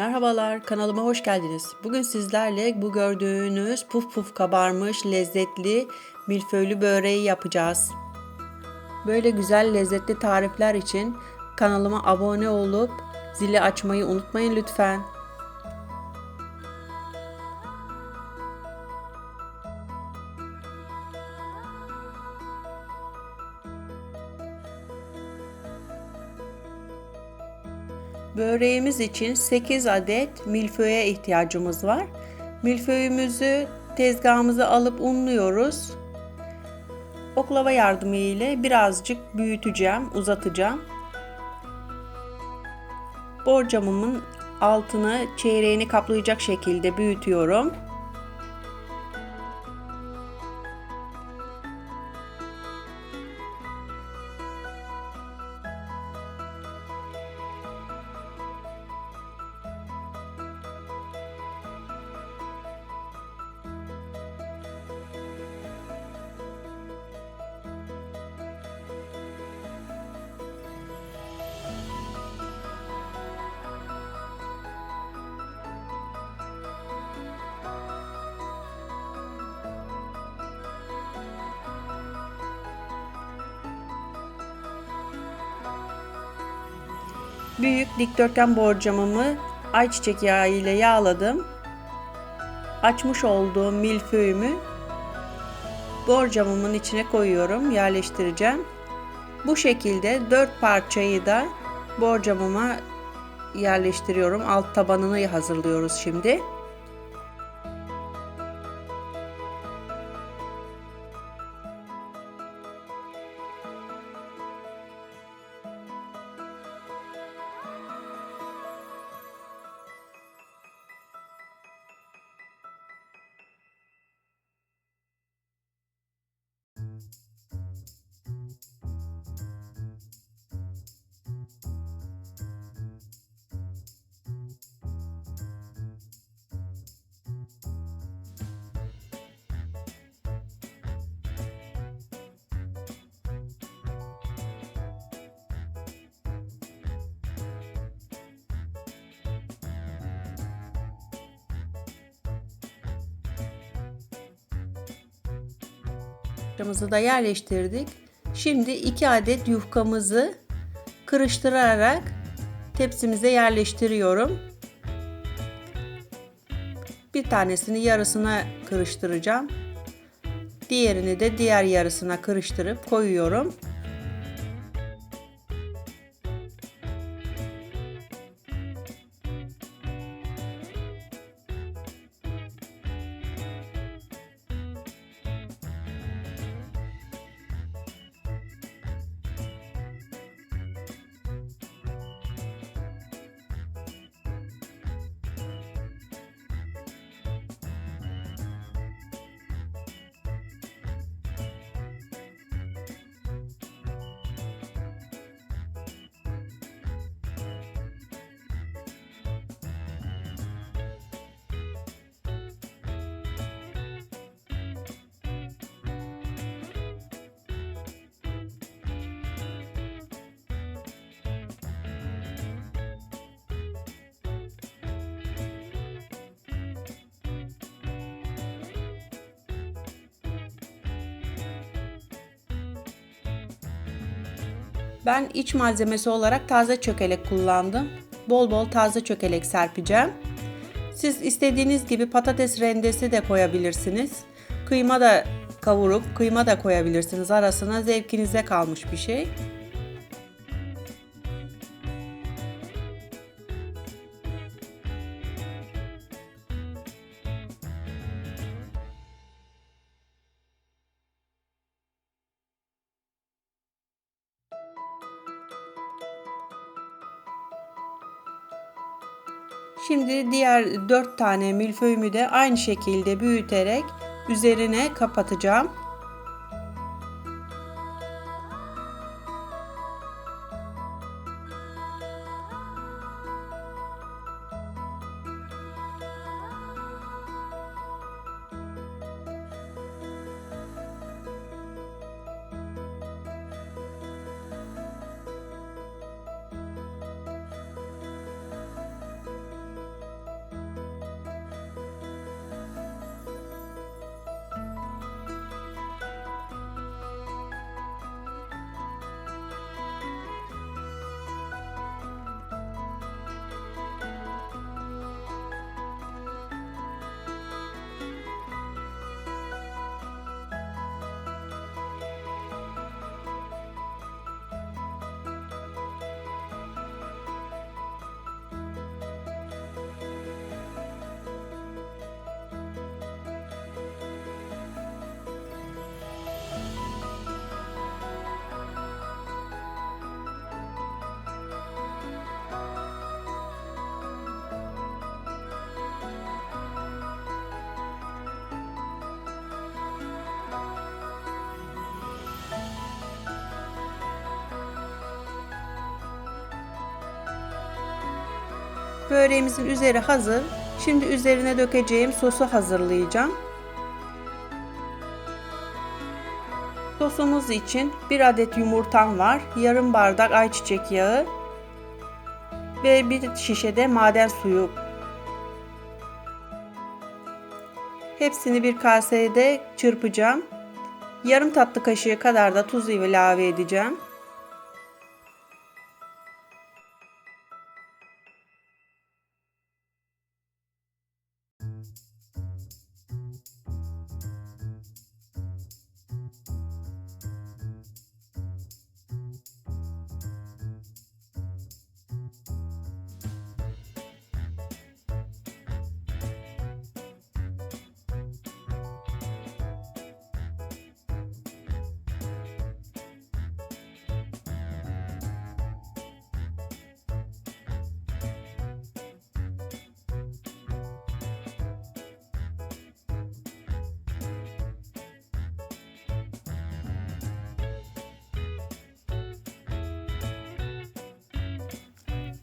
Merhabalar, kanalıma hoş geldiniz. Bugün sizlerle bu gördüğünüz puf puf kabarmış lezzetli milföylü böreği yapacağız. Böyle güzel lezzetli tarifler için kanalıma abone olup zili açmayı unutmayın lütfen. Böreğimiz için 8 adet milföye ihtiyacımız var. Milföyümüzü tezgahımıza alıp unluyoruz. Oklava yardımı ile birazcık büyüteceğim, uzatacağım. Borcamımın altını çeyreğini kaplayacak şekilde büyütüyorum. Büyük dikdörtgen borcamımı ayçiçek yağı ile yağladım. Açmış olduğum milföyümü borcamımın içine koyuyorum, yerleştireceğim. Bu şekilde dört parçayı da borcamıma yerleştiriyorum. Alt tabanını hazırlıyoruz şimdi. Yufkamızı da yerleştirdik. Şimdi 2 adet yufkamızı kırıştırarak tepsimize yerleştiriyorum. Bir tanesini yarısına kırıştıracağım. Diğerini de diğer yarısına kırıştırıp koyuyorum. Ben iç malzemesi olarak taze çökelek kullandım. Bol bol taze çökelek serpeceğim. Siz istediğiniz gibi patates rendesi de koyabilirsiniz. Kıyma da kavurup kıyma da koyabilirsiniz arasına zevkinize kalmış bir şey. Şimdi diğer 4 tane milföyümü de aynı şekilde büyüterek üzerine kapatacağım. Böreğimizin üzeri hazır. Şimdi üzerine dökeceğim sosu hazırlayacağım. Sosumuz için bir adet yumurtam var, yarım bardak ayçiçek yağı ve bir şişede maden suyu. Hepsini bir kasede çırpacağım. Yarım tatlı kaşığı kadar da tuz ilave edeceğim.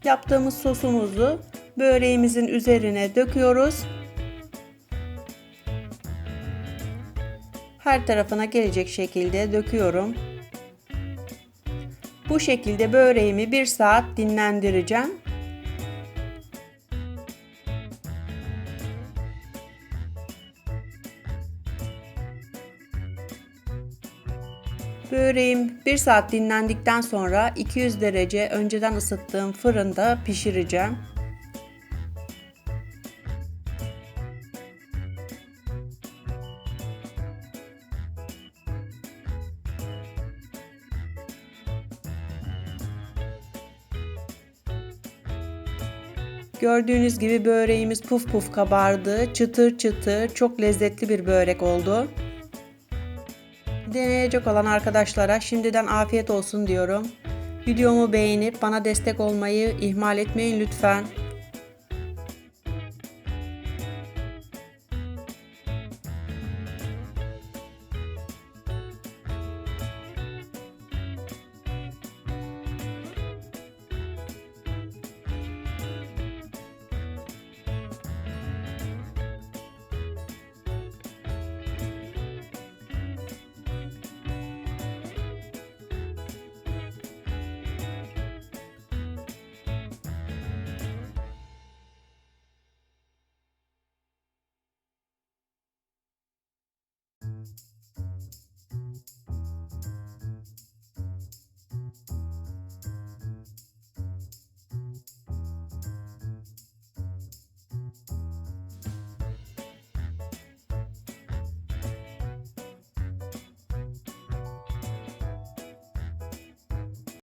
Yaptığımız sosumuzu böreğimizin üzerine döküyoruz. Her tarafına gelecek şekilde döküyorum. Bu şekilde böreğimi bir saat dinlendireceğim. Böreğim 1 saat dinlendikten sonra 200 derece önceden ısıttığım fırında pişireceğim. Gördüğünüz gibi böreğimiz puf puf kabardı. Çıtır çıtır çok lezzetli bir börek oldu. Deneyecek olan arkadaşlara şimdiden afiyet olsun diyorum. Videomu beğenip bana destek olmayı ihmal etmeyin lütfen.